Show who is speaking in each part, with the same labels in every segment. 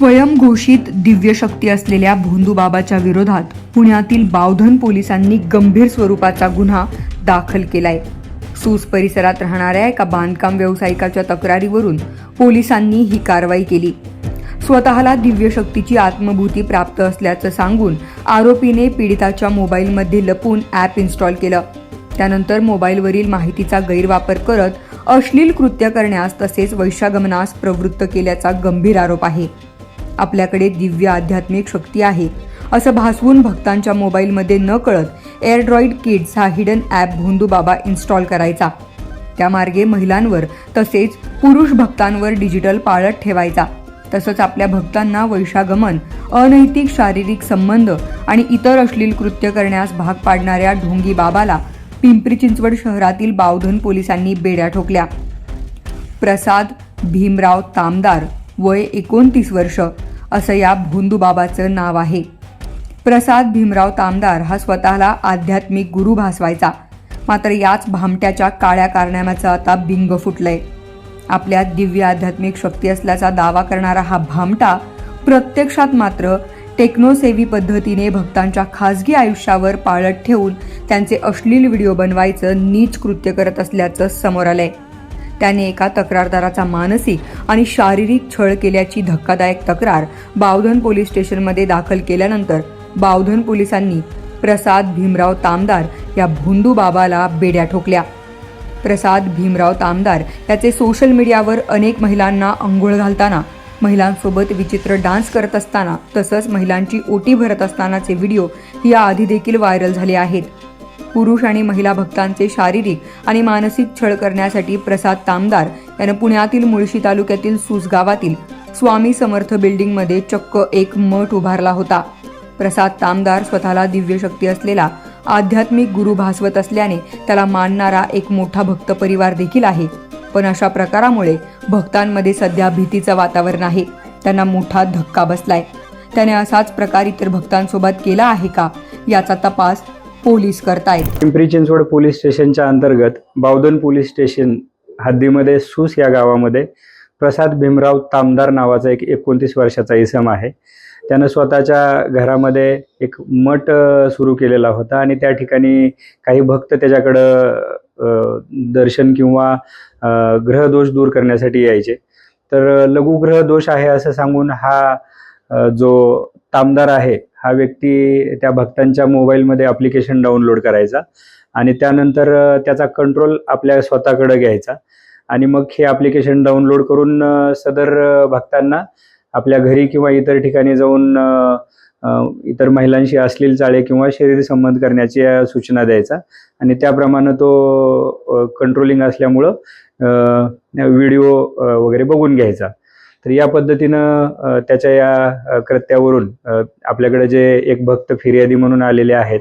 Speaker 1: स्वयंघोषित दिव्यशक्ती असलेल्या भोंदूबाबाच्या विरोधात पुण्यातील बावधन पोलिसांनी गंभीर स्वरूपाचा गुन्हा दाखल केलाय. सूस परिसरात राहणाऱ्या एका बांधकाम व्यावसायिकाच्या तक्रारीवरून पोलिसांनी ही कारवाई केली. स्वतःला दिव्यशक्तीची आत्मभूती प्राप्त असल्याचं सांगून आरोपीने पीडिताच्या मोबाईलमध्ये लपून ॲप इन्स्टॉल केलं. त्यानंतर मोबाईलवरील माहितीचा गैरवापर करत अश्लील कृत्य करण्यास तसेच वैशागमनास प्रवृत्त केल्याचा गंभीर आरोप आहे. आपल्याकडे दिव्य आध्यात्मिक शक्ती आहे. असं भासवून भक्तांच्या मोबाईलमध्ये न कळत एअरड्रॉईड किड्स हा हिडन ॲप भोंदूबाबा इन्स्टॉल करायचा. त्यामार्गे महिलांवर तसेच पुरुष भक्तांवर डिजिटल पाळत ठेवायचा. तसंच आपल्या भक्तांना वैशागमन अनैतिक शारीरिक संबंध आणि इतर अश्लील कृत्य करण्यास भाग पाडणाऱ्या ढोंगी बाबाला पिंपरी चिंचवड शहरातील बावधन पोलिसांनी बेड्या ठोकल्या. प्रसाद भीमराव तामदार वय एकोणतीस वर्ष असं या भोंदूबाबाचं नाव आहे. प्रसाद भीमराव तामदार हा स्वतःला आध्यात्मिक गुरु भासवायचा. मात्र याच भामट्याच्या काळ्या कारनाम्याचं आता बिंग फुटलंय. आपल्यात दिव्य आध्यात्मिक शक्ती असल्याचा दावा करणारा हा भामटा प्रत्यक्षात मात्र टेक्नोसेवी पद्धतीने भक्तांच्या खासगी आयुष्यावर पाळत ठेवून त्यांचे अश्लील व्हिडिओ बनवायचं नीच कृत्य करत असल्याचं समोर आलंय. त्याने एका तक्रारदाराचा मानसिक आणि शारीरिक छळ केल्याची धक्कादायक तक्रार बावधन पोलीस स्टेशनमध्ये दाखल केल्यानंतर बावधन पोलिसांनी प्रसाद भीमराव तामदार या भोंदू बाबाला बेड्या ठोकल्या. प्रसाद भीमराव तामदार याचे सोशल मीडियावर अनेक महिलांना अंघोळ घालताना महिलांसोबत विचित्र डान्स करत असताना तसंच महिलांची ओटी भरत असतानाचे व्हिडिओ याआधी देखील व्हायरल झाले आहेत. पुरुष आणि महिला भक्तांचे शारीरिक आणि मानसिक छळ करण्यासाठी प्रसाद तामदार यानं पुण्यातील मुळशी तालुक्यातील सूस गावातील स्वामी समर्थ बिल्डिंगमध्ये चक्क एक मठ उभारला होता. प्रसाद तामदार स्वतःला दिव्य शक्ती असलेला आध्यात्मिक गुरु भासवत असल्याने त्याला मानणारा एक मोठा भक्त परिवार देखील आहे. पण अशा प्रकारामुळे भक्तांमध्ये सध्या भीतीचं वातावरण आहे. त्यांना मोठा धक्का बसलाय. त्याने असाच प्रकार इतर भक्तांसोबत केला आहे का? याचा तपास पोलीस करतायत.
Speaker 2: पिंपरी चिंचवड पोलीस स्टेशनच्या अंतर्गत बावधन पोलीस स्टेशन हद्दीमध्ये सूस या गावामध्ये प्रसाद भीमराव तामदार नावाचा एक एकोणतीस वर्षाचा इसम आहे. त्यानं स्वतःच्या घरामध्ये एक मठ सुरू केलेला होता आणि त्या ठिकाणी काही भक्त त्याच्याकडं दर्शन किंवा ग्रहदोष दूर करण्यासाठी यायचे. तर लघुग्रह दोष आहे असं सांगून हा जो तामदार आहे हा व्यक्ती त्या भक्तांच्या मोबाईलमध्ये ॲप्लिकेशन डाउनलोड करायचा आणि त्यानंतर त्याचा कंट्रोल आपल्या स्वतःकडे घ्यायचा. आणि मग हे ॲप्लिकेशन डाउनलोड करून सदर भक्तांना आपल्या घरी किंवा इतर ठिकाणी जाऊन इतर महिलांशी अश्लील चाळे किंवा शरीर संबंध करण्याची सूचना द्यायचा. आणि त्याप्रमाणे तो कंट्रोलिंग असल्यामुळं व्हिडिओ वगैरे बघून घ्यायचा. तर या पद्धतीनं त्याच्या या कृत्यावरून आपल्याकडे जे एक भक्त फिर्यादी म्हणून आलेले आहेत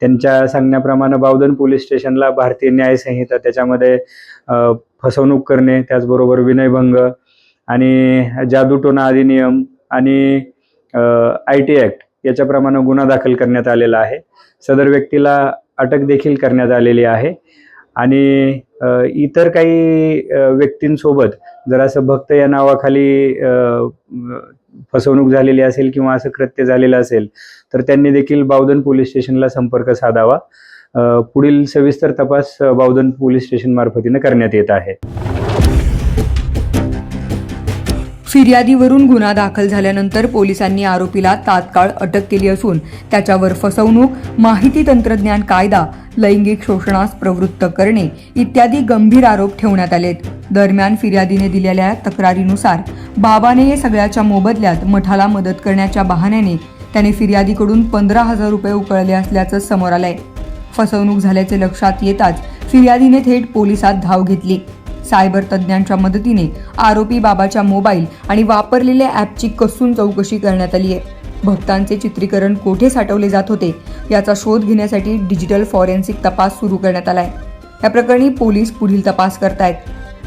Speaker 2: त्यांच्या सांगण्याप्रमाणे बावधन पोलीस स्टेशनला भारतीय न्याय संहिता त्याच्यामध्ये फसवणूक करणे त्याचबरोबर विनयभंग आणि जादूटोना अधिनियम आणि आय टी ॲक्ट याच्याप्रमाणे गुन्हा दाखल करण्यात आलेला आहे. सदर व्यक्तीला अटक देखील करण्यात आलेली आहे. आणि इतर काही व्यक्तींसोबत जर असं भक्त या नावाखाली फसवणूक झालेली असेल किंवा असं कृत्य झालेलं असेल तर त्यांनी देखील बावधन पोलीस स्टेशनला संपर्क साधावा. पुढील सविस्तर तपास बावधन पोलीस स्टेशन मार्फतीनं करण्यात येत आहे.
Speaker 1: फिर्यादीवरून गुन्हा दाखल झाल्यानंतर पोलिसांनी आरोपीला तात्काळ अटक केली असून त्याच्यावर फसवणूक माहिती तंत्रज्ञान कायदा लैंगिक शोषणास प्रवृत्त करणे इत्यादी गंभीर आरोप ठेवण्यात आलेत. दरम्यान फिर्यादीने दिलेल्या तक्रारीनुसार बाबाने या सगळ्याच्या मोबदल्यात मठाला मदत करण्याच्या बहाण्याने त्याने फिर्यादीकडून पंधरा हजार रुपये उकळले असल्याचं समोर आलंय. फसवणूक झाल्याचे लक्षात येताच फिर्यादीने थेट पोलिसात धाव घेतली. सायबर तज्ज्ञांच्या मदतीने आरोपी बाबाच्या मोबाईल आणि वापरलेल्या ॲपची कसून चौकशी करण्यात आली आहे. भक्तांचे चित्रीकरण कोठे साठवले जात होते याचा शोध घेण्यासाठी डिजिटल फॉरेन्सिक तपास सुरू करण्यात आला आहे या प्रकरणी पोलीस पुढील तपास करतायत.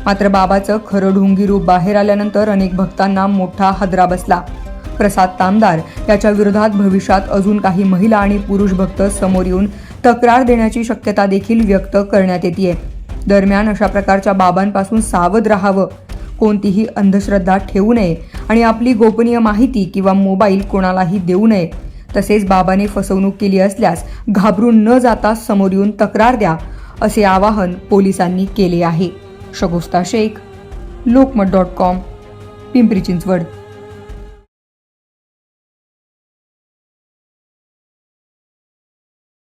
Speaker 1: मात्र बाबाचं खरं ढोंगी रूप बाहेर आल्यानंतर अनेक भक्तांना मोठा हदरा बसला. प्रसाद तामदार याच्या विरोधात भविष्यात अजून काही महिला आणि पुरुष भक्त समोर येऊन तक्रार देण्याची शक्यता देखील व्यक्त करण्यात येते दरम्यान अशा प्रकारच्या बाबांपासून सावध राहावं. कोणतीही अंधश्रद्धा ठेवू नये आणि आपली गोपनीय माहिती किंवा मोबाईल कोणालाही देऊ नये. तसेच बाबाने फसवणूक केली असल्यास घाबरून न जाता समोर येऊन तक्रार द्या असे आवाहन पोलिसांनी केले आहे. Shagusta Shaikh Lokmat dot com Pimpri Chinchwad.